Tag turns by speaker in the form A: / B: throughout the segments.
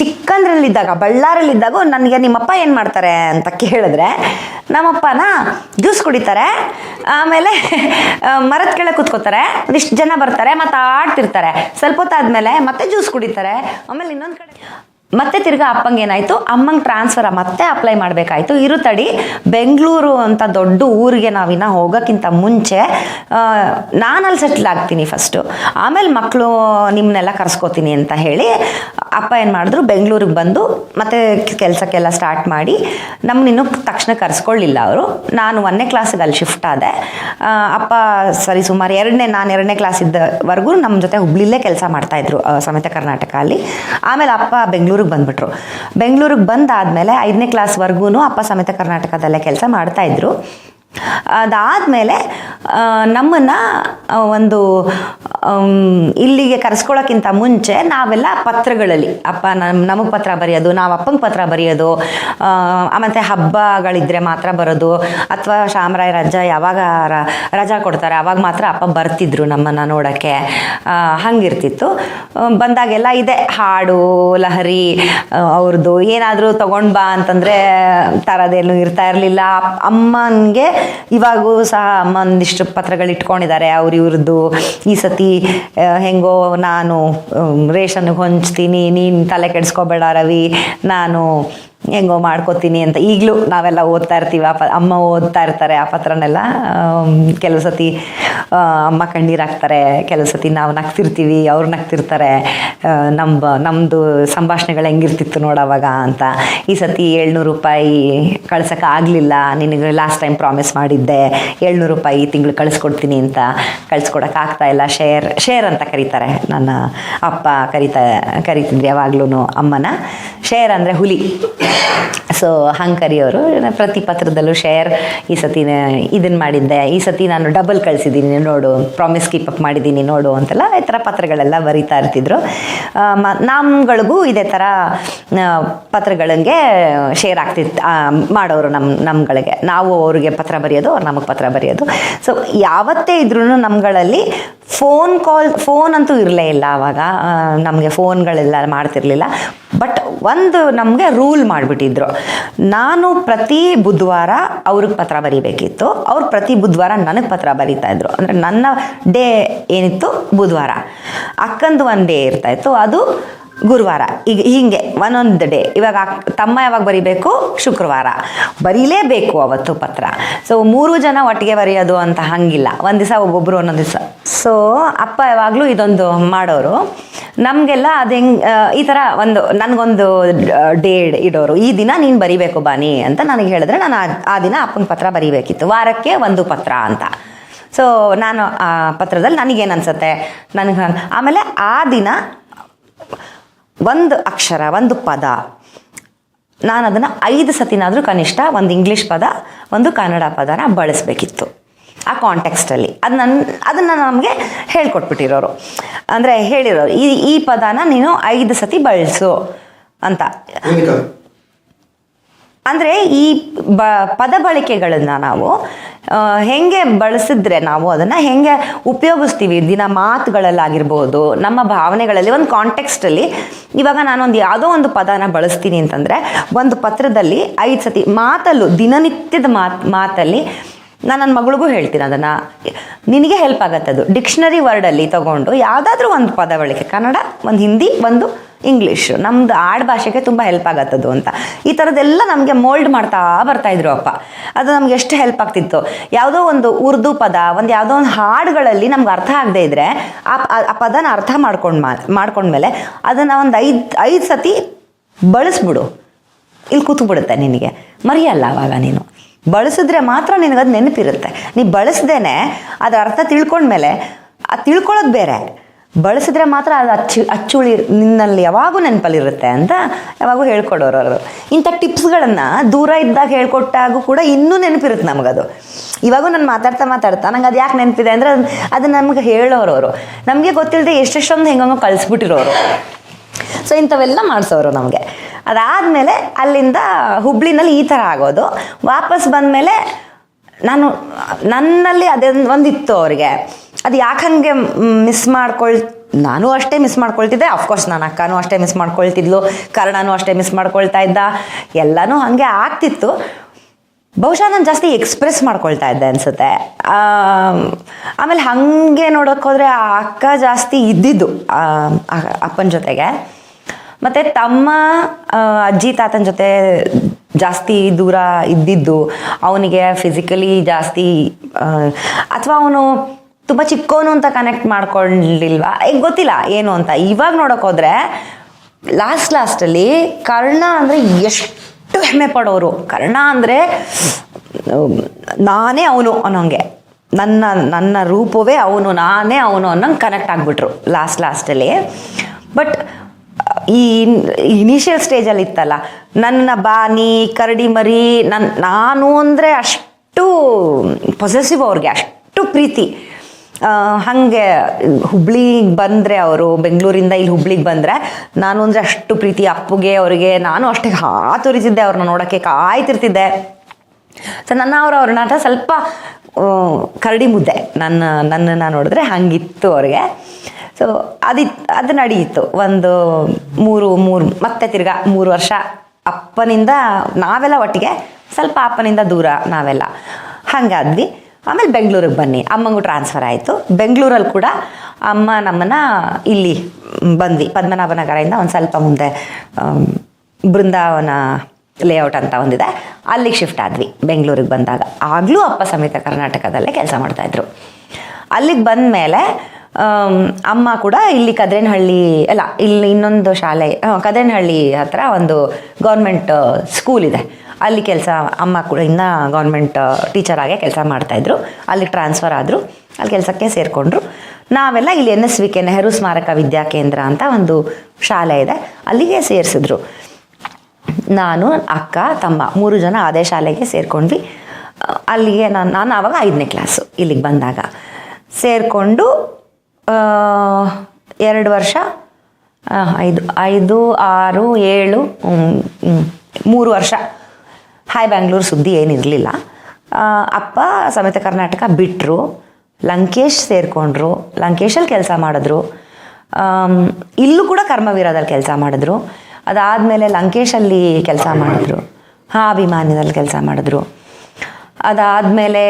A: ಚಿಕ್ಕಂದ್ರಲ್ಲಿದ್ದಾಗ ಬಳ್ಳಾರಲ್ಲಿದ್ದಾಗ ನನಗೆ ನಿಮ್ಮಪ್ಪ ಏನು ಮಾಡ್ತಾರೆ ಅಂತ ಕೇಳಿದ್ರೆ, ನಮ್ಮಪ್ಪನ ಜ್ಯೂಸ್ ಕುಡಿತಾರೆ, ಆಮೇಲೆ ಮರದ ಕೆಳಗೆ ಕೂತ್ಕೋತಾರೆ, ಒಂದಿಷ್ಟು ಜನ ಬರ್ತಾರೆ, ಮತ್ತು ಆಡ್ತಿರ್ತಾರೆ. ಸ್ವಲ್ಪ ಹೊತ್ತಾದ್ಮೇಲೆ ಮತ್ತೆ ಜ್ಯೂಸ್ ಕುಡಿತಾರೆ. ಆಮೇಲೆ ಇನ್ನೊಂದು ಕಡೆ ಮತ್ತೆ ತಿರ್ಗಾ ಅಪ್ಪಂಗೆ ಏನಾಯ್ತು, ಅಮ್ಮಂಗೆ ಟ್ರಾನ್ಸ್ಫರ್ ಮತ್ತೆ ಅಪ್ಲೈ ಮಾಡಬೇಕಾಯ್ತು. ಇರು ಬೆಂಗಳೂರು ಅಂತ ದೊಡ್ಡ ಊರಿಗೆ ನಾವಿನ್ನ ಹೋಗೋಕ್ಕಿಂತ ಮುಂಚೆ ನಾನು ಅಲ್ಲಿ ಸೆಟ್ಲ್ ಆಗ್ತೀನಿ ಫಸ್ಟು ಆಮೇಲೆ ಮಕ್ಕಳು ನಿಮ್ಮನ್ನೆಲ್ಲ ಕರ್ಸ್ಕೋತೀನಿ ಅಂತ ಹೇಳಿ ಅಪ್ಪ ಏನು ಮಾಡಿದ್ರು, ಬೆಂಗಳೂರಿಗೆ ಬಂದು ಮತ್ತೆ ಕೆಲಸಕ್ಕೆಲ್ಲ ಸ್ಟಾರ್ಟ್ ಮಾಡಿ ನಮ್ಮನ್ನಿನ್ನೂ ತಕ್ಷಣ ಕರೆಸ್ಕೊಳ್ಳಿಲ್ಲ ಅವರು. ನಾನು ಒಂದನೇ ಕ್ಲಾಸಿಗೆ ಅಲ್ಲಿ ಶಿಫ್ಟ್ ಆದೆ. ಅಪ್ಪ, ಸರಿ ಸುಮಾರು ಎರಡನೇ, ನಾನು ಎರಡನೇ ಕ್ಲಾಸ್ ಇದ್ದವರೆಗೂ ನಮ್ಮ ಜೊತೆ ಹುಬ್ಳಿಲೇ ಕೆಲಸ ಮಾಡ್ತಾಯಿದ್ರು ಸಮೇತ ಕರ್ನಾಟಕ ಅಲ್ಲಿ ಆಮೇಲೆ ಅಪ್ಪ ಬೆಂಗಳೂರಿಗೆ ಬಂದ್ಬಿಟ್ರು. ಬೆಂಗಳೂರಿಗೆ ಬಂದಾದಮೇಲೆ ಐದನೇ ಕ್ಲಾಸ್ವರೆಗೂ ಅಪ್ಪ ಸಮೇತ ಕರ್ನಾಟಕದಲ್ಲೇ ಕೆಲಸ ಮಾಡ್ತಾಯಿದ್ರು ಅದಾದಮೇಲೆ ನಮ್ಮನ್ನು ಒಂದು ಇಲ್ಲಿಗೆ ಕರೆಸ್ಕೊಳ್ಳೋಕ್ಕಿಂತ ಮುಂಚೆ ನಾವೆಲ್ಲ ಪತ್ರಗಳಲ್ಲಿ, ಅಪ್ಪ ನಮ್ಮ ನಮಗೆ ಪತ್ರ ಬರೆಯೋದು, ನಾವು ಅಪ್ಪಂಗೆ ಪತ್ರ ಬರೆಯೋದು ಮತ್ತು ಹಬ್ಬಗಳಿದ್ದರೆ ಮಾತ್ರ ಬರೋದು, ಅಥವಾ ಶಾಮರಾಯ ರಜಾ ಯಾವಾಗ ರಜಾ ಕೊಡ್ತಾರೆ ಆವಾಗ ಮಾತ್ರ ಅಪ್ಪ ಬರ್ತಿದ್ರು ನಮ್ಮನ್ನು ನೋಡೋಕ್ಕೆ ಹಂಗಿರ್ತಿತ್ತು. ಬಂದಾಗೆಲ್ಲ ಇದೆ, ಹಾಡು, ಲಹರಿ ಅವ್ರದ್ದು ಏನಾದರೂ ತಗೊಂಡು ಬಾ ಅಂತಂದರೆ ತರೋದೇನು ಇರ್ತಾ ಇರಲಿಲ್ಲ. ಅಮ್ಮನಿಗೆ ಇವಾಗೂ ಸಹ ಅಮ್ಮ ಒಂದಿಷ್ಟು ಪತ್ರಗಳು ಇಟ್ಕೊಂಡಿದ್ದಾರೆ ಅವ್ರ ಇವ್ರದ್ದು ಈ ಸತಿ ಹೆಂಗೋ ನಾನು ರೇಷನ್ಗೆ ಹೊಂಚ್ತೀನಿ, ನೀನು ತಲೆ ಕೆಡಿಸ್ಕೋಬೇಡ ರವಿ, ನಾನು ಹೆಂಗೋ ಮಾಡ್ಕೋತೀನಿ ಅಂತ. ಈಗಲೂ ನಾವೆಲ್ಲ ಓದ್ತಾ ಇರ್ತೀವಿ ಆ ಪ ಅಮ್ಮ ಓದ್ತಾ ಇರ್ತಾರೆ ಆ ಪತ್ರನೆಲ್ಲ. ಕೆಲವು ಸತಿ ಅಮ್ಮ ಕಣ್ಣೀರು ಹಾಕ್ತಾರೆ, ಕೆಲವು ಸತಿ ನಾವು ನಗ್ತಿರ್ತೀವಿ, ಅವ್ರು ನಗ್ತಿರ್ತಾರೆ. ನಮ್ಮ ನಮ್ಮದು ಸಂಭಾಷಣೆಗಳು ಹೆಂಗಿರ್ತಿತ್ತು ನೋಡವಾಗ ಅಂತ. ಈ ಸತಿ ಏಳ್ನೂರು ರೂಪಾಯಿ ಕಳ್ಸೋಕೆ ಆಗಲಿಲ್ಲ, ನಿನಗೆ ಲಾಸ್ಟ್ ಟೈಮ್ ಪ್ರಾಮಿಸ್ ಮಾಡಿದ್ದೆ, ಏಳ್ನೂರು ರೂಪಾಯಿ ತಿಂಗಳು ಕಳಿಸ್ಕೊಡ್ತೀನಿ ಅಂತ. ಕಳ್ಸ್ಕೊಡಕ್ಕೆ ಆಗ್ತಾ ಇಲ್ಲ ಶೇರ್ ಶೇರ್ ಅಂತ ಕರೀತಾರೆ. ನನ್ನ ಅಪ್ಪ ಕರೀತಾ, ಕರಿತಿದ್ವಿ ಯಾವಾಗ್ಲೂ ಅಮ್ಮನ. ಶೇರ್ ಅಂದರೆ ಹುಲಿ. ಸೊ ಹಂಗೆ ಅವರು ಪ್ರತಿ ಪತ್ರದಲ್ಲೂ ಶೇರ್ ಈ ಸತಿ ಇದನ್ನು ಮಾಡಿದ್ದೆ. ಈ ಸತಿ ನಾನು ಡಬಲ್ ಕಳಿಸಿದ್ದೀನಿ ನೋಡು ಪ್ರಾಮಿಸ್ ಕೀಪ್ ಅಪ್ ಮಾಡಿದ್ದೀನಿ ನೋಡು ಅಂತೆಲ್ಲ, ಈ ಥರ ಪತ್ರಗಳೆಲ್ಲ ಬರೀತಾ ಇರ್ತಿದ್ರು. ನಮ್ಗಳಿಗೂ ಇದೇ ಥರ ಪತ್ರಗಳಿಗೆ ಶೇರ್ ಆಗ್ತಿತ್ತು ಮಾಡೋರು ನಮ್ಮ ನಮ್ಗಳಿಗೆ. ನಾವು ಅವ್ರಿಗೆ ಪತ್ರ ಬರೆಯೋದು, ಅವ್ರು ನಮಗೆ ಪತ್ರ ಬರೆಯೋದು. ಸೊ ಯಾವತ್ತೇ ಇದ್ರೂ ನಮ್ಗಳಲ್ಲಿ ಫೋನ್ ಕಾಲ್ ಫೋನ್ ಅಂತೂ ಇರಲೇ ಇಲ್ಲ ಆವಾಗ ನಮಗೆ ಫೋನ್ಗಳೆಲ್ಲ ಮಾಡ್ತಿರ್ಲಿಲ್ಲ. ಬಟ್ ಒಂದು ನಮಗೆ ರೂಲ್ ಮಾಡಿಬಿಟ್ಟಿದ್ರು. ನಾನು ಪ್ರತಿ ಬುಧವಾರ ಅವ್ರಿಗೆ ಪತ್ರ ಬರೀಬೇಕಿತ್ತು. ಅವ್ರು ಪ್ರತಿ ಬುಧವಾರ ನನಗೆ ಪತ್ರ ಬರೀತಾ ಇದ್ರು. ಅಂದರೆ ನನ್ನ ಡೇ ಏನಿತ್ತು? ಬುಧವಾರ. ಅಕ್ಕಂದು ಒಂದು ಡೇ ಇರ್ತಾಯಿತ್ತು ಅದು ಗುರುವಾರ. ಈಗ ಹೀಗೆ ಒಂದೊಂದು ಡೇ ಇವಾಗ ತಮ್ಮ ಯಾವಾಗ ಬರಿಬೇಕು? ಶುಕ್ರವಾರ. ಬರೀಲೇಬೇಕು ಅವತ್ತು ಪತ್ರ. ಸೊ ಮೂರು ಜನ ಒಟ್ಟಿಗೆ ಬರೆಯೋದು ಅಂತ ಹಂಗಿಲ್ಲ. ಒಂದು ದಿವಸ ಒಬ್ಬೊಬ್ರು ಒಂದೊಂದು ದಿವಸ. ಸೊ ಅಪ್ಪ ಯಾವಾಗಲೂ ಇದೊಂದು ಮಾಡೋರು. ನಮಗೆಲ್ಲ ಅದು ಹೆಂಗೆ ಈ ಥರ ಒಂದು, ನನಗೊಂದು ಡೇಡ್ ಇಡೋರು. ಈ ದಿನ ನೀನು ಬರಿಬೇಕು ಬಾನಿ ಅಂತ ನನಗೆ ಹೇಳಿದ್ರೆ ನಾನು ಆ- ದಿನ ಅಪ್ಪನ ಪತ್ರ ಬರಿಬೇಕಿತ್ತು. ವಾರಕ್ಕೆ ಒಂದು ಪತ್ರ ಅಂತ. ಸೊ ನಾನು ಆ ಪತ್ರದಲ್ಲಿ ನನಗೇನು ಅನಿಸುತ್ತೆ? ನನಗೆ, ಆಮೇಲೆ ಆ ದಿನ ಒಂದು ಅಕ್ಷರ, ಒಂದು ಪದ. ನಾನು ಅದನ್ನು ಐದು ಸತಿನಾದರೂ ಕನಿಷ್ಠ ಒಂದು ಇಂಗ್ಲೀಷ್ ಪದ, ಒಂದು ಕನ್ನಡ ಪದನ ಬಳಸಬೇಕಿತ್ತು ಆ ಕಾಂಟೆಕ್ಸ್ಟಲ್ಲಿ ಅದು ನನ್ನ ಅದನ್ನು ನಮಗೆ ಹೇಳ್ಕೊಟ್ಬಿಟ್ಟಿರೋರು. ಅಂದರೆ ಹೇಳಿರೋರು, ಈ ಈ ಪದನ ನೀನು ಐದು ಸತಿ ಬಳಸು ಅಂತ. ಅಂದರೆ ಈ ಬ, ಪದ ಬಳಕೆಗಳನ್ನು ನಾವು ಹೆಂಗೆ ಬಳಸಿದ್ರೆ ನಾವು ಅದನ್ನು ಹೆಂಗೆ ಉಪಯೋಗಿಸ್ತೀವಿ? ದಿನ ಮಾತುಗಳಲ್ಲಾಗಿರ್ಬೋದು, ನಮ್ಮ ಭಾವನೆಗಳಲ್ಲಿ ಒಂದು ಕಾಂಟೆಕ್ಸ್ಟಲ್ಲಿ ಇವಾಗ ನಾನೊಂದು ಯಾವುದೋ ಒಂದು ಪದನ ಬಳಸ್ತೀನಿ ಅಂತಂದರೆ, ಒಂದು ಪತ್ರದಲ್ಲಿ ಐದು ಸತಿ ಮಾತಲ್ಲು, ದಿನನಿತ್ಯದ ಮಾತ್, ಮಾತಲ್ಲಿ ನಾನು ನನ್ನ ಮಗಳಿಗೂ ಹೇಳ್ತೀನಿ ಅದನ್ನು. ನಿನಗೆ ಹೆಲ್ಪ್ ಆಗತ್ತೆ ಅದು ಡಿಕ್ಷನರಿ ವರ್ಡಲ್ಲಿ ತಗೊಂಡು ಯಾವುದಾದ್ರೂ ಒಂದು ಪದ ಬಳಕೆ. ಕನ್ನಡ, ಒಂದು ಹಿಂದಿ, ಒಂದು ಇಂಗ್ಲೀಷು ನಮ್ದು ಆಡ್ ಭಾಷೆಗೆ ತುಂಬ ಹೆಲ್ಪ್ ಆಗತ್ತದು ಅಂತ. ಈ ಥರದ್ದೆಲ್ಲ ನಮಗೆ ಮೋಲ್ಡ್ ಮಾಡ್ತಾ ಬರ್ತಾಯಿದ್ರು ಅಪ್ಪ. ಅದು ನಮ್ಗೆ ಎಷ್ಟು ಹೆಲ್ಪ್ ಆಗ್ತಿತ್ತು. ಯಾವುದೋ ಒಂದು ಉರ್ದು ಪದ, ಒಂದು ಯಾವುದೋ ಒಂದು ಹಾಡುಗಳಲ್ಲಿ ನಮ್ಗೆ ಅರ್ಥ ಆಗದೆ ಇದ್ದರೆ ಆ ಆ- ಆ ಪದನ ಅರ್ಥ ಮಾಡ್ಕೊಂಡು ಮಾ, ಮಾಡ್ಕೊಂಡ್ಮೇಲೆ ಅದನ್ನು ಒಂದು ಐದು ಐದು ಸತಿ ಬಳಸ್ಬಿಡು. ಇಲ್ಲಿ ಕೂತ್ಬಿಡುತ್ತೆ ನಿನಗೆ. ಮರೆಯಲ್ಲ ಅವಾಗ ನೀನು. ಬಳಸಿದ್ರೆ ಮಾತ್ರ ನಿನಗದು ನೆನಪಿರುತ್ತೆ. ನೀ ಬಳಸ್ದೇನೆ ಅದರ ಅರ್ಥ ತಿಳ್ಕೊಂಡ್ಮೇಲೆ ಅದು ತಿಳ್ಕೊಳ್ಳೋದು ಬೇರೆ. ಬಳಸಿದ್ರೆ ಮಾತ್ರ ಅದು ಅಚ್ಚು, ಅಚ್ಚುಳಿ ನಿನ್ನಲ್ಲಿ ಯಾವಾಗೂ ನೆನಪಲ್ಲಿರುತ್ತೆ ಅಂತ ಯಾವಾಗೂ ಹೇಳ್ಕೊಡೋರು ಅವರು. ಇಂಥ ಟಿಪ್ಸ್ಗಳನ್ನು ದೂರ ಇದ್ದಾಗ ಹೇಳ್ಕೊಟ್ಟಾಗೂ ಕೂಡ ಇನ್ನೂ ನೆನಪಿರುತ್ತೆ ನಮಗದು. ಇವಾಗೂ ನಾನು ಮಾತಾಡ್ತಾ ಮಾತಾಡ್ತಾ ನಂಗೆ ಅದು ಯಾಕೆ ನೆನಪಿದೆ ಅಂದರೆ ಅದು ನಮ್ಗೆ ಹೇಳೋರು ನಮಗೆ ಗೊತ್ತಿಲ್ಲದೆ ಎಷ್ಟೆಷ್ಟೊಂದು ಹೆಂಗಂಗೆ ಕಳಿಸ್ಬಿಟ್ಟಿರೋರು. ಸೊ ಇಂಥವೆಲ್ಲ ಮಾಡಿಸೋರು ನಮಗೆ. ಅದಾದಮೇಲೆ ಅಲ್ಲಿಂದ ಹುಬ್ಳಿನಲ್ಲಿ ಈ ಥರ ಆಗೋದು. ವಾಪಸ್ ಬಂದಮೇಲೆ ನಾನು ನನ್ನಲ್ಲಿ ಅದೊಂದು ಒಂದಿತ್ತು ಅವರಿಗೆ. ಅದು ಯಾಕೆ ಹಂಗೆ ಮಿಸ್ ಮಾಡ್ಕೊಳ್ ನಾನು ಅಷ್ಟೇ ಮಿಸ್ ಮಾಡ್ಕೊಳ್ತಿದ್ದೆ. ಅಫ್ಕೋರ್ಸ್ ನಾನು ಅಕ್ಕನೂ ಅಷ್ಟೇ ಮಿಸ್ ಮಾಡ್ಕೊಳ್ತಿದ್ಲು. ಕರ್ಣನೂ ಅಷ್ಟೇ ಮಿಸ್ ಮಾಡ್ಕೊಳ್ತಾ ಇದ್ದ. ಎಲ್ಲನೂ ಹಾಗೆ ಆಗ್ತಿತ್ತು. ಬಹುಶಃ ನಾನು ಜಾಸ್ತಿ ಎಕ್ಸ್ಪ್ರೆಸ್ ಮಾಡ್ಕೊಳ್ತಾ ಇದ್ದೆ ಅನ್ಸುತ್ತೆ. ಆಮ್, ಆಮೇಲೆ ಹಾಗೆ ನೋಡೋಕ್ಕೋದ್ರೆ ಆ ಅಕ್ಕ ಜಾಸ್ತಿ ಇದ್ದಿದ್ದು ಅಪ್ಪನ ಜೊತೆಗೆ. ಮತ್ತು ತಮ್ಮ ಅಜ್ಜಿ, ತಾತನ ಜೊತೆ ಜಾಸ್ತಿ ದೂರ ಇದ್ದಿದ್ದು ಅವನಿಗೆ ಫಿಸಿಕಲಿ ಜಾಸ್ತಿ ಅಥವಾ ಅವನು ತುಂಬ ಚಿಕ್ಕವನು ಅಂತ ಕನೆಕ್ಟ್ ಮಾಡ್ಕೊಂಡಿಲ್ವಾ? ಈಗ ಗೊತ್ತಿಲ್ಲ ಏನು ಅಂತ. ಇವಾಗ ನೋಡೋಕೆ ಲಾಸ್ಟ್ ಲಾಸ್ಟಲ್ಲಿ ಕರ್ಣ ಅಂದರೆ ಎಷ್ಟು ಹೆಮ್ಮೆ ಪಡೋರು. ಕರ್ಣ ಅಂದರೆ, ನಾನೇ ಅವನು ಅನ್ನೋಂಗೆ. ನನ್ನ ನನ್ನ ರೂಪವೇ ಅವನು, ನಾನೇ ಅವನು ಅನ್ನೋಂಗೆ ಕನೆಕ್ಟ್ ಆಗಿಬಿಟ್ರು ಲಾಸ್ಟ್ ಲಾಸ್ಟಲ್ಲಿ ಬಟ್ ಈ ಇನಿಷಿಯಲ್ ಸ್ಟೇಜಲ್ಲಿ ಇತ್ತಲ್ಲ, ನನ್ನ ಬಾನಿ, ಕರಡಿ ಮರಿ ನನ್ನ ನಾನು ಅಂದರೆ ಅಷ್ಟು ಪೊಸೆಸಿವ್ ಅವ್ರಿಗೆ, ಅಷ್ಟು ಪ್ರೀತಿ. ಹಾಗೆ ಹುಬ್ಳಿಗೆ ಬಂದರೆ ಅವರು, ಬೆಂಗಳೂರಿಂದ ಇಲ್ಲಿ ಹುಬ್ಳಿಗೆ ಬಂದರೆ, ನಾನು ಅಂದರೆ ಅಷ್ಟು ಪ್ರೀತಿ ಅಪ್ಪುಗೆ, ಅವರಿಗೆ, ನಾನು ಅಷ್ಟೇ ಹಾತುರಿತಿದ್ದೆ ಅವ್ರನ್ನ ನೋಡೋಕ್ಕೆ, ಕಾಯ್ತಿರ್ತಿದ್ದೆ. ಸೊ ನನ್ನ ಅವರು ಅವ್ರ ನಾಟ ಸ್ವಲ್ಪ ಕರಡಿ ಮುದ್ದೆ. ನನ್ನ, ನನ್ನನ್ನು ನೋಡಿದ್ರೆ ಹಂಗಿತ್ತು ಅವ್ರಿಗೆ. ಸೊ ಅದಿತ್ತು ಅದು ನಡೆಯಿತು ಒಂದು ಮೂರು ಮೂರು, ಮತ್ತೆ ತಿರ್ಗಾ ಮೂರು ವರ್ಷ ಅಪ್ಪನಿಂದ ನಾವೆಲ್ಲ ಒಟ್ಟಿಗೆ ಸ್ವಲ್ಪ ಅಪ್ಪನಿಂದ ದೂರ ನಾವೆಲ್ಲ. ಹಂಗಾದ್ವಿ. ಆಮೇಲೆ ಬೆಂಗಳೂರಿಗೆ ಬನ್ನಿ. ಅಮ್ಮಂಗೂ ಟ್ರಾನ್ಸ್ಫರ್ ಆಯಿತು. ಬೆಂಗಳೂರಲ್ಲಿ ಕೂಡ ಅಮ್ಮ ನಮ್ಮನ್ನು ಇಲ್ಲಿ ಬಂದ್ವಿ. ಪದ್ಮನಾಭನಗರದಿಂದ ಒಂದು ಸ್ವಲ್ಪ ಮುಂದೆ ಬೃಂದಾವನ ಲೇಔಟ್ ಅಂತ ಒಂದಿದೆ. ಅಲ್ಲಿಗೆ ಶಿಫ್ಟ್ ಆದ್ವಿ, ಬೆಂಗಳೂರಿಗೆ ಬಂದಾಗ. ಆಗಲೂ ಅಪ್ಪ ಸಮೇತ ಕರ್ನಾಟಕದಲ್ಲೇ ಕೆಲಸ ಮಾಡ್ತಾಯಿದ್ರು ಅಲ್ಲಿಗೆ ಬಂದ ಮೇಲೆ ಅಮ್ಮ ಕೂಡ ಇಲ್ಲಿ ಕದ್ರೇನಹಳ್ಳಿ, ಅಲ್ಲ, ಇಲ್ಲಿ ಇನ್ನೊಂದು ಶಾಲೆ ಕದ್ರೇನಹಳ್ಳಿ ಹತ್ರ ಒಂದು ಗೌರ್ಮೆಂಟ್ ಸ್ಕೂಲ್ ಇದೆ. ಅಲ್ಲಿ ಕೆಲಸ ಅಮ್ಮ ಕೂಡ ಇನ್ನೂ ಗೌರ್ಮೆಂಟ್ ಟೀಚರ್ ಆಗೇ ಕೆಲಸ ಮಾಡ್ತಾಯಿದ್ರು ಅಲ್ಲಿ ಟ್ರಾನ್ಸ್ಫರ್ ಆದರು. ಅಲ್ಲಿ ಕೆಲಸಕ್ಕೆ ಸೇರಿಕೊಂಡ್ರು. ನಾವೆಲ್ಲ ಇಲ್ಲಿ N S V K Nehru ಸ್ಮಾರಕ ವಿದ್ಯಾಕೇಂದ್ರ ಅಂತ ಒಂದು ಶಾಲೆ ಇದೆ. ಅಲ್ಲಿಗೆ ಸೇರಿಸಿದ್ರು. ನಾನು, ಅಕ್ಕ, ತಮ್ಮ ಮೂರು ಜನ ಅದೇ ಶಾಲೆಗೆ ಸೇರಿಕೊಂಡ್ವಿ. ಅಲ್ಲಿಗೆ ನಾನು ನಾನು ಆವಾಗ ಐದನೇ ಕ್ಲಾಸು ಇಲ್ಲಿಗೆ ಬಂದಾಗ. ಸೇರಿಕೊಂಡು ಎರಡು ವರ್ಷ ಐದು ಐದು, ಆರು, ಏಳು ಮೂರು ವರ್ಷ. ಹಾಯ್ ಬ್ಯಾಂಗ್ಳೂರು ಸುದ್ದಿ ಏನಿರಲಿಲ್ಲ. ಅಪ್ಪ ಸಮೇತ ಕರ್ನಾಟಕ ಬಿಟ್ಟರು ಲಂಕೇಶ್ ಸೇರಿಕೊಂಡ್ರು. ಲಂಕೇಶಲ್ಲಿ ಕೆಲಸ ಮಾಡಿದ್ರು. ಇಲ್ಲೂ ಕೂಡ ಕರ್ಮವೀರದಲ್ಲಿ ಕೆಲಸ ಮಾಡಿದ್ರು. ಅದಾದಮೇಲೆ ಲಂಕೇಶಲ್ಲಿ ಕೆಲಸ ಮಾಡಿದ್ರು. ಹಾಂ ಅಭಿಮಾನಿದಲ್ಲಿ ಕೆಲಸ ಮಾಡಿದ್ರು. ಅದಾದಮೇಲೆ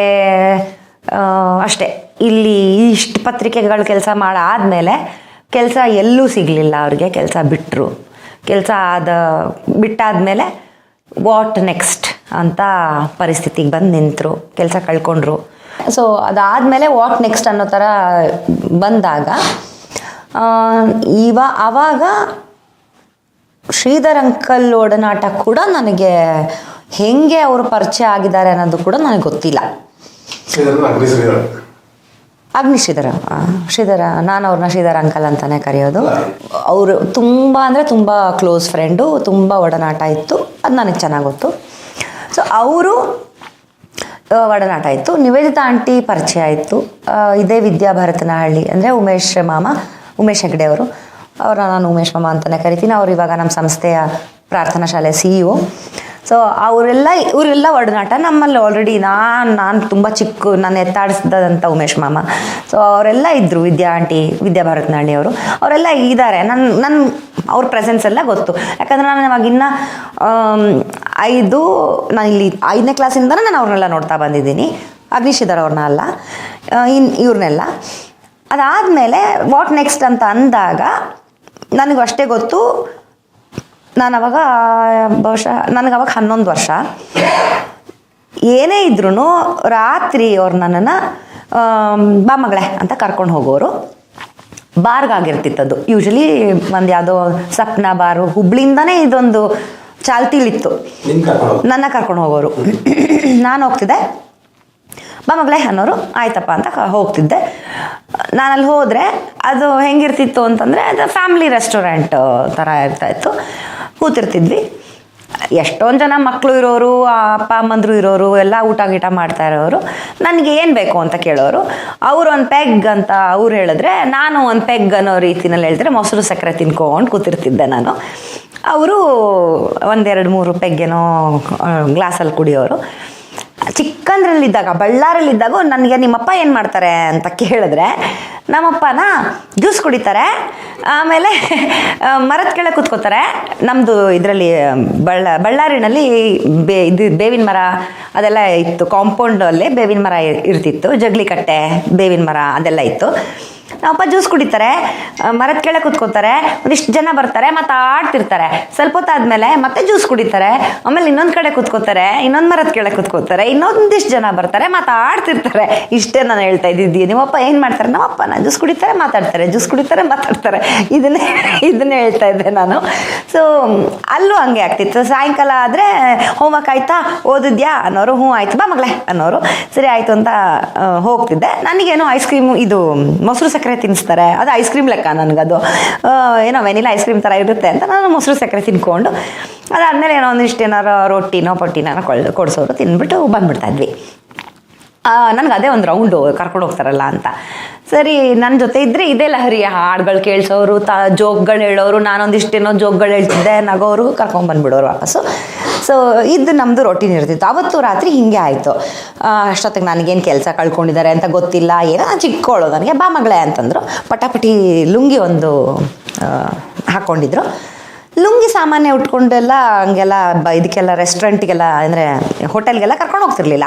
A: ಅಷ್ಟೇ. ಇಲ್ಲಿ ಇಷ್ಟು ಪತ್ರಿಕೆಗಳು ಕೆಲಸ ಮಾಡಾದಮೇಲೆ ಕೆಲಸ ಎಲ್ಲೂ ಸಿಗಲಿಲ್ಲ ಅವ್ರಿಗೆ, ಕೆಲಸ ಬಿಟ್ಟರು ಕೆಲಸ ಆದ ಬಿಟ್ಟಾದಮೇಲೆ ವಾಟ್ ನೆಕ್ಸ್ಟ್ ಅಂತ ಪರಿಸ್ಥಿತಿಗೆ ಬಂದು ನಿಂತರು, ಕೆಲಸ ಕಳ್ಕೊಂಡ್ರು. ಸೊ, ಅದಾದಮೇಲೆ ವಾಟ್ ನೆಕ್ಸ್ಟ್ ಅನ್ನೋ ಥರ ಬಂದಾಗ ಇವ ಆವಾಗ ಶ್ರೀಧರ್ ಅಂಕಲ್ ಒಡನಾಟ ಕೂಡ ನನಗೆ ಹೆಂಗೆ ಅವರು ಪರಿಚಯ ಆಗಿದ್ದಾರೆ ಅನ್ನೋದು ಕೂಡ ನನಗೆ ಗೊತ್ತಿಲ್ಲ.
B: ಅಗ್ನಿ ಶ್ರೀಧರ್.
A: ಶ್ರೀಧರ ನಾನು ಅವ್ರನ್ನ ಶ್ರೀಧರ ಅಂಕಲ್ ಅಂತಾನೆ ಕರೆಯೋದು. ಅವರು ತುಂಬ ಅಂದರೆ ತುಂಬ ಕ್ಲೋಸ್ ಫ್ರೆಂಡು ತುಂಬ ಒಡನಾಟ ಇತ್ತು ಅದು ನನಗೆ ಚೆನ್ನಾಗಿ ಗೊತ್ತು. ಸೊ ಅವರು ಒಡನಾಟ ಇತ್ತು. ನಿವೇದಿತಾ ಆಂಟಿ ಪರಿಚಯ ಆಯಿತು ಇದೇ ವಿದ್ಯಾಭರತನಹಳ್ಳಿ ಅಂದರೆ ಉಮೇಶ್ ಮಾಮ ಉಮೇಶ್ ಹೆಗ್ಡೆ ಅವರು. ಅವರ ನಾನು ಉಮೇಶ್ ಮಾಮ ಅಂತಲೇ ಕರಿತೀನಿ. ಅವರು ಇವಾಗ ನಮ್ಮ ಸಂಸ್ಥೆಯ ಪ್ರಾರ್ಥನಾ ಶಾಲೆ ಸಿ ಇ ಸೊ ಅವರೆಲ್ಲ, ಇವರೆಲ್ಲ ಒಡನಾಟ. ನಮ್ಮಲ್ಲಿ ಆಲ್ರೆಡಿ ನಾನು ನಾನು ತುಂಬ ಚಿಕ್ಕ, ನಾನು ಎತ್ತಾಡಿಸಿದಂಥ ಉಮೇಶ್ ಮಾಮ. ಸೊ ಅವರೆಲ್ಲ ಇದ್ದರು ವಿದ್ಯಾ ಆಂಟಿ, ವಿದ್ಯಾ ಅವರು. ಅವರೆಲ್ಲ ಇದ್ದಾರೆ. ನನ್ನ ನನ್ನ ಅವ್ರ ಪ್ರೆಸೆನ್ಸ್ ಎಲ್ಲ ಗೊತ್ತು. ಯಾಕಂದರೆ ನಾನು ಇವಾಗ ಇನ್ನು ಐದು, ನಾನು ಇಲ್ಲಿ ಐದನೇ ಕ್ಲಾಸಿಂದನೇ ನಾನು ಅವ್ರನ್ನೆಲ್ಲ ನೋಡ್ತಾ ಬಂದಿದ್ದೀನಿ. ಅಗ್ನಿಶಿಧರ್ ಅವ್ರನ್ನ ಅಲ್ಲ. ಇನ್ನು ಇವ್ರನ್ನೆಲ್ಲ. ಅದಾದಮೇಲೆ ವಾಟ್ ನೆಕ್ಸ್ಟ್ ಅಂತ ಅಂದಾಗ ನನಗೂ ಅಷ್ಟೇ ಗೊತ್ತು. ನಾನು ಅವಾಗ ಬಹುಶಃ ನನಗೆ ಅವಾಗ ಹನ್ನೊಂದು ವರ್ಷ. ಏನೇ ಇದ್ರೂ ರಾತ್ರಿ ಅವ್ರು ನನ್ನನ್ನು ಬಾ ಮಗಳೇ ಅಂತ ಕರ್ಕೊಂಡು ಹೋಗೋರು. ಬಾರ್ಗಾಗಿರ್ತಿತ್ತದು. ಯೂಶಲಿ ಒಂದು ಯಾವುದೋ ಸಪ್ನ ಬಾರು ಹುಬ್ಳಿಂದನೇ ಇದೊಂದು ಚಾಲ್ತಿಲಿತ್ತು. ನನ್ನ ಕರ್ಕೊಂಡು ಹೋಗೋರು. ನಾನು ಹೋಗ್ತಿದ್ದೆ. ಬಾ ಮಗಳೇ ಅನ್ನೋರು ಆಯ್ತಪ್ಪ ಅಂತ ಹೋಗ್ತಿದ್ದೆ. ನಾನು ಅಲ್ಲಿ ಹೋದರೆ ಅದು ಹೆಂಗಿರ್ತಿತ್ತು ಅಂತಂದರೆ ಅದು ಫ್ಯಾಮಿಲಿ ರೆಸ್ಟೋರೆಂಟ್ ಥರ ಇರ್ತಾಯಿತ್ತು. ಕೂತಿರ್ತಿದ್ವಿ. ಎಷ್ಟೊಂದು ಜನ ಮಕ್ಕಳು ಇರೋರು ಅಪ್ಪ, ಅಮ್ಮಂದರು ಇರೋರು, ಎಲ್ಲ ಊಟ ಗೀಟ ಮಾಡ್ತಾ ಇರೋರು. ನನಗೆ ಏನು ಬೇಕು ಅಂತ ಕೇಳೋರು. ಅವ್ರು ಒಂದು ಪೆಗ್ ಅಂತ ಅವ್ರು ಹೇಳಿದ್ರೆ, ನಾನು ಒಂದು ಪೆಗ್ ಅನ್ನೋ ರೀತಿನಲ್ಲಿ ಹೇಳಿದ್ರೆ ಮೊಸರು ಸಕ್ಕರೆ ತಿನ್ಕೊಂಡು ಕೂತಿರ್ತಿದ್ದೆ ನಾನು. ಅವರು ಒಂದೆರಡು ಮೂರು ಪೆಗ್ಗೇನೋ ಗ್ಲಾಸಲ್ಲಿ ಕುಡಿಯೋರು. ಚಿಕ್ಕಂದ್ರಲ್ಲಿದ್ದಾಗ, ಬಳ್ಳಾರಲ್ಲಿದ್ದಾಗ ನನಗೆ ನಿಮ್ಮಪ್ಪ ಏನು ಮಾಡ್ತಾರೆ ಅಂತ ಕೇಳಿದ್ರೆ, ನಮ್ಮಪ್ಪನ ಜ್ಯೂಸ್ ಕುಡಿತಾರೆ, ಆಮೇಲೆ ಮರದ ಕೆಳಗೆ ಕೂತ್ಕೋತಾರೆ. ನಮ್ಮದು ಇದರಲ್ಲಿ, ಬಳ್ಳ, ಬಳ್ಳಾರಿನಲ್ಲಿ ಬೇ, ಇದು ಬೇವಿನ ಮರ, ಅದೆಲ್ಲ ಇತ್ತು. ಕಾಂಪೌಂಡಲ್ಲಿ ಬೇವಿನ ಮರ ಇರ್ತಿತ್ತು. ಜಗ್ಲಿ ಕಟ್ಟೆ ಬೇವಿನ ಮರ ಅದೆಲ್ಲ ಇತ್ತು. ನಮ್ಮಪ್ಪ ಜ್ಯೂಸ್ ಕುಡಿತಾರೆ ಮರದ ಕೆಳಗೆ ಕುತ್ಕೋತಾರೆ ಒಂದಿಷ್ಟು ಜನ ಬರ್ತಾರೆ, ಮತ್ತೆ ಆಡ್ತಿರ್ತಾರೆ. ಸ್ವಲ್ಪ ಹೊತ್ತಾದ್ಮೇಲೆ ಮತ್ತೆ ಜ್ಯೂಸ್ ಕುಡಿತಾರೆ, ಆಮೇಲೆ ಇನ್ನೊಂದು ಕಡೆ ಕುತ್ಕೋತಾರೆ ಇನ್ನೊಂದು ಮರದ ಕೆಳಗೆ ಕುತ್ಕೋತಾರೆ ಇನ್ನೊಂದಿಷ್ಟು ಜನ ಬರ್ತಾರೆ, ಮತ್ತೆ ಆಡ್ತಿರ್ತಾರೆ. ಇಷ್ಟೇ ನಾನು ಹೇಳ್ತಾ ಇದ್ದಿದ್ದೀನಿ ನಿಮ್ಮಪ್ಪ ಏನು ಮಾಡ್ತಾರೆ? ನಮ್ಮಪ್ಪ ನಾನು ಜ್ಯೂಸ್ ಕುಡಿತಾರೆ, ಮಾತಾಡ್ತಾರೆ, ಜ್ಯೂಸ್ ಕುಡಿತಾರೆ, ಮಾತಾಡ್ತಾರೆ. ಇದನ್ನೇ ಇದನ್ನೇ ಹೇಳ್ತಾ ಇದ್ದೆ ನಾನು. ಸೊ ಅಲ್ಲೂ ಹಂಗೆ ಆಗ್ತಿತ್ತು. ಸಾಯಂಕಾಲ ಆದರೆ, ಹೋಮ್ವರ್ಕ್ ಆಯ್ತಾ? ಓದಿದ್ಯಾ? ಅನ್ನೋರು, ಹ್ಞೂ, ಆಯ್ತು, ಬಾ ಮಗಳೇ, ಅನ್ನೋರು, ಸರಿ, ಆಯಿತು, ಅಂತ ಹೋಗ್ತಿದ್ದೆ. ನನಗೇನು ಐಸ್ ಕ್ರೀಮು, ಇದು, ಮೊಸರು ಸಕ್ಕರೆ ತಿನ್ನಿಸ್ತಾರೆ ಅದು ಐಸ್ ಕ್ರೀಮ್ ಲೆಕ್ಕ ನನಗದು. ಏನೋ ವೆನಿಲಾ ಐಸ್ ಕ್ರೀಮ್ ಥರ ಇರುತ್ತೆ ಅಂತ ನಾನು ಮೊಸರು ಸಕ್ಕರೆ ತಿನ್ಕೊಂಡು, ಅದಾದಮೇಲೆ ಏನೋ ಒಂದಿಷ್ಟು ಏನಾರು ರೊಟ್ಟಿನೋ ಪೊಟ್ಟಿನೋ ಕೊಳ್ ಕೊಡಿಸೋರು ತಿಂದ್ಬಿಟ್ಟು ಬಂದ್ಬಿಡ್ತಾ ಇದ್ವಿ. ನನಗೆ ಅದೇ ಒಂದು ರೌಂಡು ಕರ್ಕೊಂಡು ಹೋಗ್ತಾರಲ್ಲ ಅಂತ. ಸರಿ ನನ್ನ ಜೊತೆ ಇದ್ದರೆ ಇದೇ ಲಹರಿ ಹಾಡುಗಳು ಕೇಳಿಸೋರು, ತ, ಜೋಕ್ಗಳು ಹೇಳೋರು ನಾನೊಂದಿಷ್ಟೇನೋ ಜೋಕ್ಗಳು ಹೇಳ್ತಿದ್ದೆ ನಗೋರು ಕರ್ಕೊಂಬಂದ್ಬಿಡೋರು ವಾಪಸ್ಸು. ಸೊ ಇದು ನಮ್ಮದು ರೊಟೀನ್ ಇರ್ತಿತ್ತು. ಅವತ್ತು ರಾತ್ರಿ ಹಿಂಗೆ ಆಯಿತು. ಅಷ್ಟೊತ್ತಿಗೆ ನನಗೇನು ಕೆಲಸ ಕಳ್ಕೊಂಡಿದ್ದಾರೆ ಅಂತ ಗೊತ್ತಿಲ್ಲ, ಏನೋ ಚಿಕ್ಕೋಳು ನನಗೆ, ಬಾ ಮಗಳೇ ಅಂತಂದರು. ಪಟಾಪಟಿ ಲುಂಗಿ ಒಂದು ಹಾಕ್ಕೊಂಡಿದ್ರು ಲುಂಗಿ ಸಾಮಾನ್ಯ ಉಟ್ಕೊಂಡೆಲ್ಲ ಹಂಗೆಲ್ಲ ಬ, ಇದಕ್ಕೆಲ್ಲ ರೆಸ್ಟೋರೆಂಟ್ಗೆಲ್ಲ ಅಂದರೆ ಹೋಟೆಲ್ಗೆಲ್ಲ ಕರ್ಕೊಂಡು ಹೋಗ್ತಿರ್ಲಿಲ್ಲ.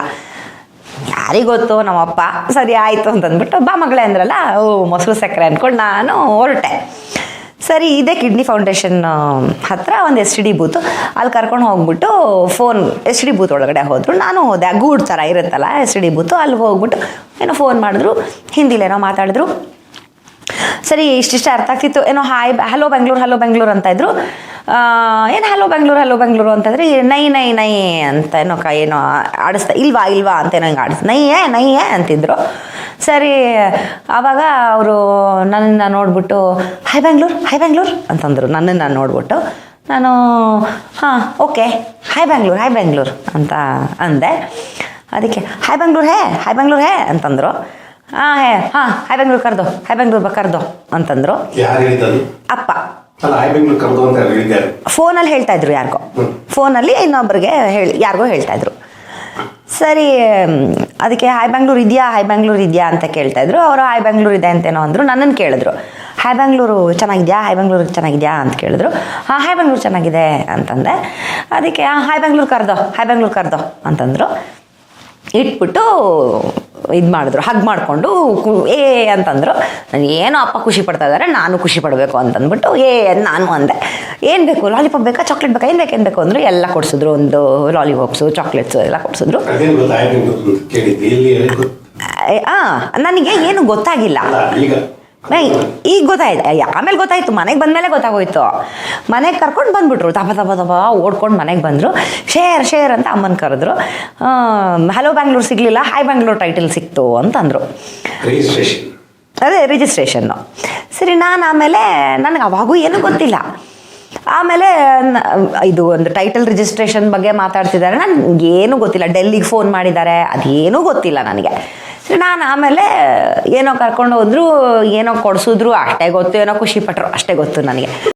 A: ಯಾರಿಗೆ ಗೊತ್ತು, ನಮ್ಮಪ್ಪ, ಸರಿ, ಆಯಿತು ಅಂತಂದ್ಬಿಟ್ಟು, ಬಾ ಮಗಳೇ ಅಂದ್ರಲ್ಲ, ಓ, ಮೊಸರು ಸಕ್ಕರೆ ಅಂದ್ಕೊಂಡು ನಾನು ಹೊರಟೆ. ಸರಿ, ಇದೇ ಕಿಡ್ನಿ ಫೌಂಡೇಶನ್ ಹತ್ರ ಒಂದು ಎಸ್ ಡಿ ಬೂತು. ಅಲ್ಲಿ ಕರ್ಕೊಂಡು ಹೋಗ್ಬಿಟ್ಟು ಫೋನ್ ಎಸ್ ಡಿ ಬೂತ್ ಒಳಗಡೆ ಹೋದರು. ನಾನು ಹೋದೆ ಗೂಡ್ ಥರ ಇರುತ್ತಲ್ಲ ಎಸ್ ಡಿ ಬೂತು, ಅಲ್ಲಿ ಹೋಗ್ಬಿಟ್ಟು ಏನೋ ಫೋನ್ ಮಾಡಿದ್ರು. ಹಿಂದಿಲೇನೋ ಮಾತಾಡಿದ್ರು. ಸರಿ, ಇಷ್ಟಿಷ್ಟು ಅರ್ಥ ಆಗ್ತಿತ್ತು. ಏನೋ hi hello Bengaluru hello Bengaluru ಅಂತ ಇದ್ರು. ಏನು ಹಲೋ ಬೆಂಗಳೂರು ಹಲೋ ಬೆಂಗಳೂರು ಅಂತಂದರೆ ನೈ ನೈ ನೈ ಅಂತ ಏನೋ ಕ ಏನೋ ಆಡಿಸ್ತಾ ಇಲ್ವಾ ಇಲ್ವಾ ಅಂತ ಏನೋ ಹಿಂಗೆ ಆಡಿಸ್ ನೈಯೇ ನೈಯೇ ಅಂತಿದ್ರು. ಸರಿ ಆವಾಗ ಅವರು ನನ್ನನ್ನು ನೋಡ್ಬಿಟ್ಟು ಹೈ ಬೆಂಗ್ಳೂರು ಹೈ ಬೆಂಗ್ಳೂರು ಅಂತಂದರು ನನ್ನನ್ನು ನೋಡ್ಬಿಟ್ಟು. ನಾನು ಹಾಂ okay hi Bengaluru hi Bengaluru ಅಂತ ಅಂದೆ. ಅದಕ್ಕೆ hi Bengaluru hey hi Bengaluru hey ಅಂತಂದರು. ಹಾಂ ಹೇ ಹಾಂ ಹಾಯ್ ಬೆಂಗ್ಳೂರು ಕರೆದು ಹಾಯ್ ಬೆಂಗ್ಳೂರು ಬಾ ಕರೆದು ಅಂತಂದರು. ಅಪ್ಪ.
B: ಅಲ್ಲ ಅಲ್ಲಿ
A: ಫೋನಲ್ಲಿ ಹೇಳ್ತಾ ಇದ್ರು ಯಾರಿಗೋ.
B: ಫೋನ್
A: ಫೋನಲ್ಲಿ ಇನ್ನೊಬ್ಬರಿಗೆ ಹೇಳಿ ಯಾರಿಗೋ ಹೇಳ್ತಾ ಇದ್ರು. ಸರಿ ಅದಕ್ಕೆ ಹಾಯ್ ಬೆಂಗಳೂರು ಇದೆಯಾ ಹಾಯ್ ಬೆಂಗಳೂರು ಇದೆಯಾ ಅಂತ ಕೇಳ್ತಾ ಇದ್ರು. ಅವರು ಹಾಯ್ ಬೆಂಗಳೂರು ಇದೆ ಅಂತೇನೋ ಅಂದರು ನನ್ನನ್ನು ಕೇಳಿದ್ರು. ಹಾಯ್ ಬೆಂಗಳೂರು ಚೆನ್ನಾಗಿದೆಯಾ ಹಾಯ್ ಬೆಂಗಳೂರು ಚೆನ್ನಾಗಿದೆಯಾ ಅಂತ ಕೇಳಿದ್ರು. ಹಾಂ ಹಾಯ್ ಬೆಂಗಳೂರು ಚೆನ್ನಾಗಿದೆ ಅಂತಂದೆ. ಅದಕ್ಕೆ ಹಾಯ್ ಬೆಂಗಳೂರು ಕರೆದೋ ಹಾಯ್ ಬೆಂಗಳೂರು ಕರೆದೋ ಅಂತಂದರು. ಇಟ್ಬಿಟ್ಟು ಇದು ಮಾಡಿದ್ರು. ಹಗ್ ಮಾಡಿಕೊಂಡು ಏ ಅಂತಂದರು. ನಾನು ಏನೋ ಅಪ್ಪ ಖುಷಿ ಪಡ್ತಾ ಇದ್ದಾರೆ ನಾನು ಖುಷಿ ಪಡಬೇಕು ಅಂತಂದ್ಬಿಟ್ಟು ಏ ನಾನು ಅಂದೆ. ಏನು ಬೇಕು? ಲಾಲಿಪಾಪ್ ಬೇಕಾ? ಚಾಕ್ಲೇಟ್ ಬೇಕಾ? ಏನು ಬೇಕು? ಏನು ಬೇಕು ಅಂದರೆ ಎಲ್ಲ ಕೊಡಿಸಿದ್ರು. ಒಂದು ಲಾಲಿಪಾಪ್ಸು ಚಾಕ್ಲೇಟ್ಸು ಎಲ್ಲ ಕೊಡಿಸಿದ್ರು. ಹಾಂ ನನಗೆ ಏನು ಗೊತ್ತಾಗಿಲ್ಲ.
B: ಅಲ್ಲ ಈಗ
A: ಗೊತ್ತಾಯ್ತು. ಅಯ್ಯ, ಆಮೇಲೆ ಗೊತ್ತಾಯ್ತು. ಮನೆಗೆ ಬಂದಮೇಲೆ ಗೊತ್ತಾಗೋಯ್ತು. ಮನೆಗೆ ಕರ್ಕೊಂಡು ಬಂದ್ಬಿಟ್ರು. ತಪ ತಪ ತಪ ಓಡ್ಕೊಂಡು ಮನೆಗೆ ಬಂದರು. ಶೇರ್ ಶೇರ್ ಅಂತ ಅಮ್ಮನ ಕರೆದ್ರು. ಹಲೋ ಬ್ಯಾಂಗ್ಳೂರು ಸಿಗಲಿಲ್ಲ. ಹಾಯ್ ಬ್ಯಾಂಗ್ಳೂರು ಟೈಟಲ್ ಸಿಕ್ತು ಅಂತಂದರು. ಅದೇ ರಿಜಿಸ್ಟ್ರೇಷನ್ನು ಸರಿ ನಾನು ಆಮೇಲೆ ನನಗೆ ಅವಾಗೂ ಏನೂ ಗೊತ್ತಿಲ್ಲ. ಆಮೇಲೆ ಇದು ಒಂದು ಟೈಟಲ್ ರಿಜಿಸ್ಟ್ರೇಷನ್ ಬಗ್ಗೆ ಮಾತಾಡ್ತಿದ್ದಾರೆ. ನನಗೆ ಏನೂ ಗೊತ್ತಿಲ್ಲ. ಡೆಲ್ಲಿಗೆ ಫೋನ್ ಮಾಡಿದ್ದಾರೆ. ಅದೇನೂ ಗೊತ್ತಿಲ್ಲ ನನಗೆ. ಸೊ ನಾನು ಆಮೇಲೆ, ಏನೋ ಕರ್ಕೊಂಡು ಹೋದ್ರು, ಏನೋ ಕೊಡಿಸಿದ್ರು, ಅಷ್ಟೇ ಗೊತ್ತು, ಏನೋ ಖುಷಿ ಪಟ್ಟರು ಅಷ್ಟೇ ಗೊತ್ತು ನನಗೆ.